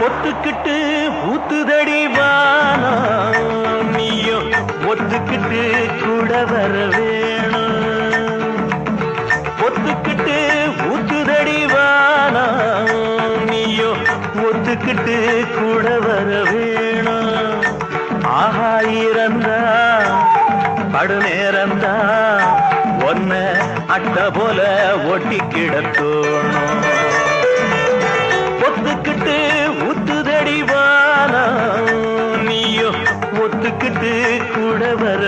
பொத்துக்கிட்டு ஊத்துதடி வானா நீயும் ஒத்துக்கிட்டு கூட வர வேணும் ஒத்துக்கிட்டு ஊத்துதடி வானா நீயும் ஒத்துக்கிட்டு கூட வர வேணும் ஆஹா இறந்தா படுநேரந்தா. ஒன்ன அட்ட போல ஒட்டி கிடத்தோணும் வானா கூட வர